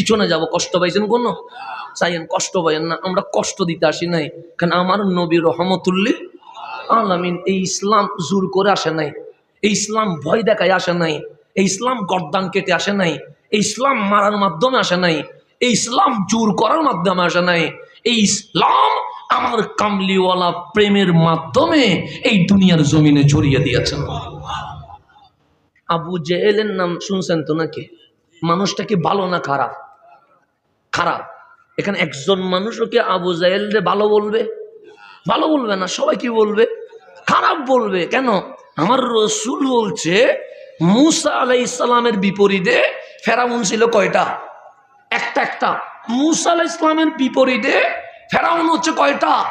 পিছনে যাব, কষ্ট পাইছেন কোনো? চাইয়েন কষ্ট পাইয়েন না, আমরা কষ্ট দিতে আসি নাই। কারণ আমার নবী রহমতুল্লি আলামিন এই ইসলাম জোর করে আসে নাই। এই ইসলাম ভয় দেখায় আসে নাই। এই ইসলাম গর্দান কেটে আসে নাই। এই ইসলাম মারার মাধ্যমে আসে নাই। এই ইসলাম জোর করার মাধ্যমে আসে নাই। এই ইসলাম আমার কামলিওয়ালা প্রেমের মাধ্যমে এই দুনিয়ার জমিনে ছড়িয়ে দিয়েছেন আবু জেহেলের নাম শুনছেন তো নাকি? মানুষটা কি ভালো না খারাপ? খারাপ। এখানে একজন মানুষও কি আবু জাহেলরে ভালো বলবে? ভালো বলবে না, সবাই কি বলবে? খারাপ বলবে। কেন? আমার রসুল বলছে, মুসা আলাই ইসলামের বিপরীতে ফেরাউন ছিল কয়টা? একটা একটা। মুসা আলাই ইসলামের বিপরীতে ফেরাউন হচ্ছে কয়টা?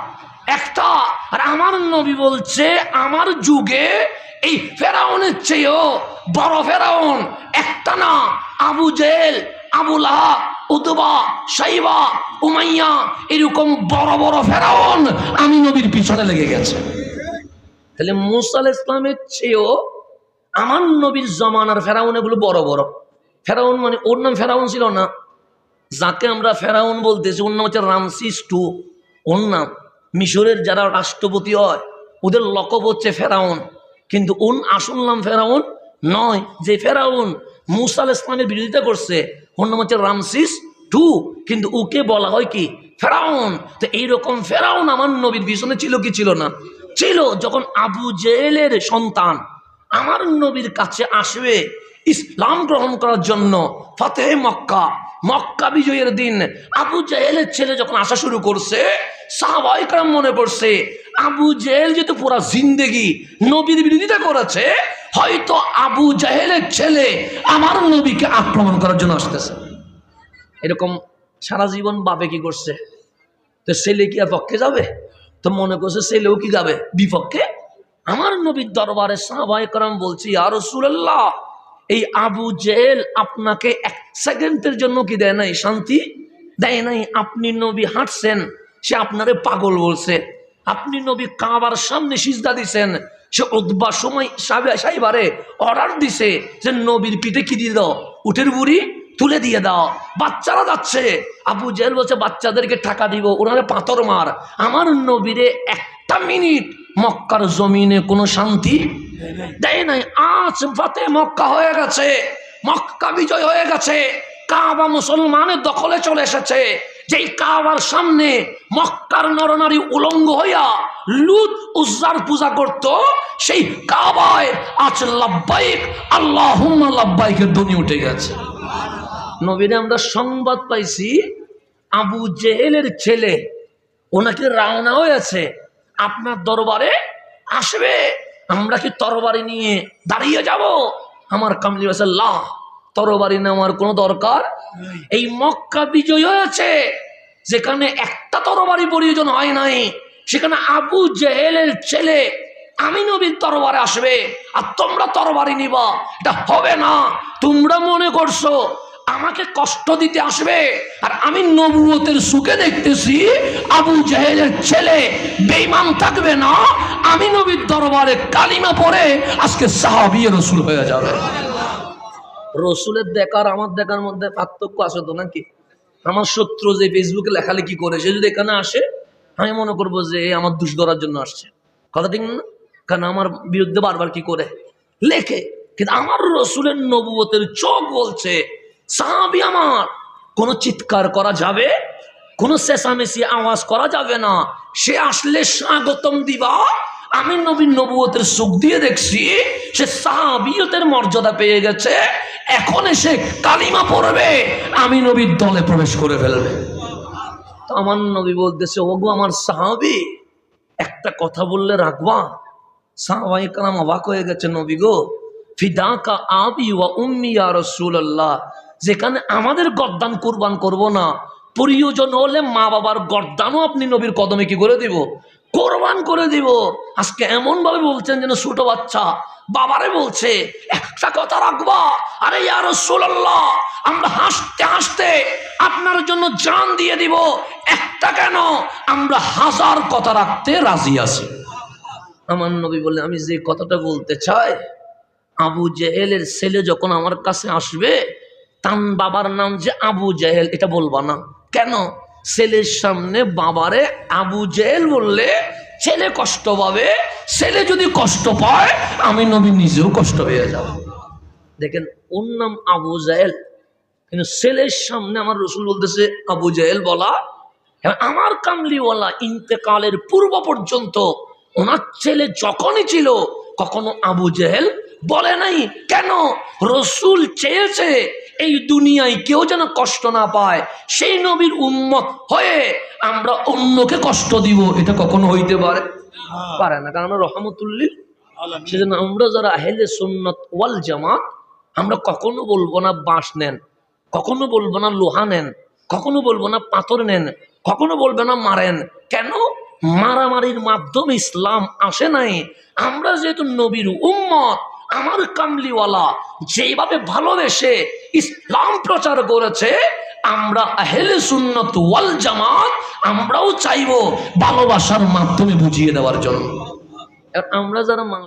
একটা। আর আমার নবী বলছে, আমার যুগে এই ফেরাউনের চেয়েও বড় ফেরাউন একটা না, Abu jail Abu Utba, Saiba, Umayya, এরকম বড় বড় ফেরাউন আমি নবীর পিছনে লেগে গেছে। তাহলে মুসা আলাইহিস ইসলামের চেয়েও আমার নবীর জমানার ফেরাউন এগুলো বড় বড়। ফেরাউন মানে ওর নাম ফেরাউন ছিল না। যাকে আমরা ফেরাউন বলতেছি, ওর নাম হচ্ছে রামসিস টু। ওর নাম মিশরের যারা রাষ্ট্রপতি হয়, ওদের লকব হচ্ছে ফেরাউন। কিন্তু ওন আসল নাম ফেরাউন নয়। যে ফেরাউন মুসা আল ইসলামের বিরোধিতা করছে ওর নাম হচ্ছে রামসিস টু, কিন্তু ওকে বলা হয় কি? ফেরাউন। তো এইরকম ফেরাউন আমার নবীর পিছনে ছিল কি ছিল না? ছিল যখন আবু জেলের সন্তান আমার নবীর কাছে আসবে ইসলাম গ্রহণ করার জন্য ফতেহ মক্কা। মক্কা বিজয়ের দিন আবু জেহেলের ছেলে যখন আসা শুরু করছে সাহাবাইকরাম মনে করছে আবু জেহেল যেহেতু পুরা জিন্দেগি, নবীর বিরোধিতা করেছে হয়তো আবু জাহেলের ছেলে আমার নবীকে আক্রমণ করার জন্য আসতেছে। এরকম সারা জীবন বাপে কি করছে? তো ছেলে কি আর পক্ষে যাবে? তো মনে করছে ছেলেও কি যাবে? বিপক্ষে? আমার নবীর দরবারে সাহাবাই করাম বলছি আর রসুল্লাহ এই আবু জেল আপনাকে এক সেকেন্ডের জন্য কি দেয় নাই শান্তি? দেয় নাই। আপনি নবী হাঁটছেন, সে আপনারে পাগল বলছে। আপনি নবী কাবার সামনে সিজদা দিছেন সে উদ্বা সময় সাইবারে অর্ডার দিছে যে নবীর পিঠে কি দিয়ে দাও? উঠের বুড়ি তুলে দিয়ে দাও। বাচ্চারা যাচ্ছে। আবু জেল বলছে, বাচ্চাদেরকে টাকা দিব, ওনারে পাথর মার। আমার নবীরে একটা মিনিট মক্কার জমিনে কোনো শান্তি দেয় নাই। আজ ফাতে মক্কা হয়ে গেছে। মক্কা বিজয় হয়ে গেছে। কাবা মুসলমানের দখলে চলে এসেছে। যেই কাবার সামনে মক্কার নরনারী উলঙ্গ হইয়া লুত উজ্জার পূজা করত, সেই কাবায় আজ লাব্বাইক আল্লাহ লাব্বাইকের ধ্বনি উঠে গেছে। নবীনে আমরা সংবাদ পাইছি, আবু জেহেলের ছেলে, ওনাকে রাওনা হয়েছে, আপনার দরবারে আসবে, আমরা কি তরবারি নিয়ে দাঁড়িয়ে যাব? আমার কামলি লা। তরবারি নেওয়ার কোনো দরকার? এই মক্কা বিজয় হয়েছে যেখানে একটা তরবারি প্রয়োজন হয় নাই সেখানে আবু জেহেলের ছেলে আমি নবীর তরবারে আসবে আর তোমরা তরবারি নিবা। এটা হবে না। তোমরা মনে করছ আমাকে কষ্ট দিতে আসবে আর আমি নবুয়তের সুখে দেখতেছি আবু জাহেলের ছেলে বেইমান থাকবে না আমি নবীর দরবারে কালিমা পড়ে আজকে সাহাবি রসুল হয়ে যাবে। রসুলের দেখার, আমার দেখার মধ্যে পার্থক্য আছে তো নাকি? আমার শত্রু যে ফেসবুকে লেখালেখি করে, সে যদি এখানে আসে, আমি মনে করব যে আমার দুষ ধরার জন্য আসছে। কথা ঠিক না? কারণ আমার বিরুদ্ধে বারবার কি করে? লেখে। কিন্তু আমার রসুলের নবুয়তের চোখ বলছে, সাহাবি আমার, কোনো চিৎকার করা যাবে? কোনো চেঁচামেচি আওয়াজ করা যাবে না? সে আসলে স্বাগতম দিবা আমি নবীন নবুয়তের সুখ দিয়ে দেখছি, সে সাহাবিয়তের মর্যাদা পেয়ে গেছে, এখন এসে কালিমা পড়বে, আমি নবীর দলে প্রবেশ করে ফেলবে। আমার নবী বলতেছে, ওগো আমার সাহাবি, একটা কথা বললে রাখবা? সাহাবাই কালাম অবাক হয়ে গেছে, নবী গো ফিদা কা আবি ওয়া উম্মি ইয়া রাসূলুল্লাহ, যেখানে আমাদের গর্দান কুরবান করব না, প্রয়োজন হলে মা বাবার গর্দানও আপনি নবীর কদমে কি করে দিব? কোরবান করে দিব। আজকে এমন ভাবে বলছেন যেন ছোট বাচ্চা। বাবারে বলছে, একটা কথা রাখবা। আরে ইয়া রাসূলুল্লাহ, আমরা হাসতে হাসতে আপনার জন্য জান দিয়ে দিব। একটা কেন? আমরা হাজার কথা রাখতে রাজি আছি। আমার নবী বলে আমি যে কথাটা বলতে চাই, আবু জেহেলের ছেলে যখন আমার কাছে আসবে তান বাবার নাম যে আবু জেহেল, এটা বলবা না। কেন? ছেলের সামনে বাবারে আবু জেহেল বললে, ছেলে কষ্ট পাবে, ছেলে যদি কষ্ট পায়, আমি নবী নিজেও কষ্ট হয়ে যাব। দেখেন, ওর নাম আবু জাহেল। কিন্তু ছেলের সামনে আমার রসুল বলতেছে, আবু জাহেল বলা আমার কামলিওয়ালা ইন্তেকালের পূর্ব পর্যন্ত ওনার ছেলে যখনই ছিল, কখনো আবু জেহেল বলে নাই। কেন? রসুল চেয়েছে এই দুনিয়ায় কেউ যেন কষ্ট না পায় সেই নবীর উম্মত হয়ে আমরা অন্যকে কষ্ট দিব এটা কখনো হইতে পারে? পারে না কারণ আমরা রহমতুল্লিল। সেজন্য আমরা যারা আহেলে সুন্নত ওয়াল জামাত আমরা কখনো বলব না বাঁশ নেন কখনো বলব না লোহা নেন কখনো বলব না পাথর নেন কখনো বলবে না মারেন। কেন? মারামারির মাধ্যমে ইসলাম আসে নাই। আমরা যেহেতু নবীর উম্মত আমার কামলিওয়ালা যেভাবে ভালোবেসে ইসলাম প্রচার করেছে, আমরা আহেলে সুন্নত ওয়াল জামাত, আমরাও চাইব ভালোবাসার মাধ্যমে বুঝিয়ে দেওয়ার জন্য। আমরা যারা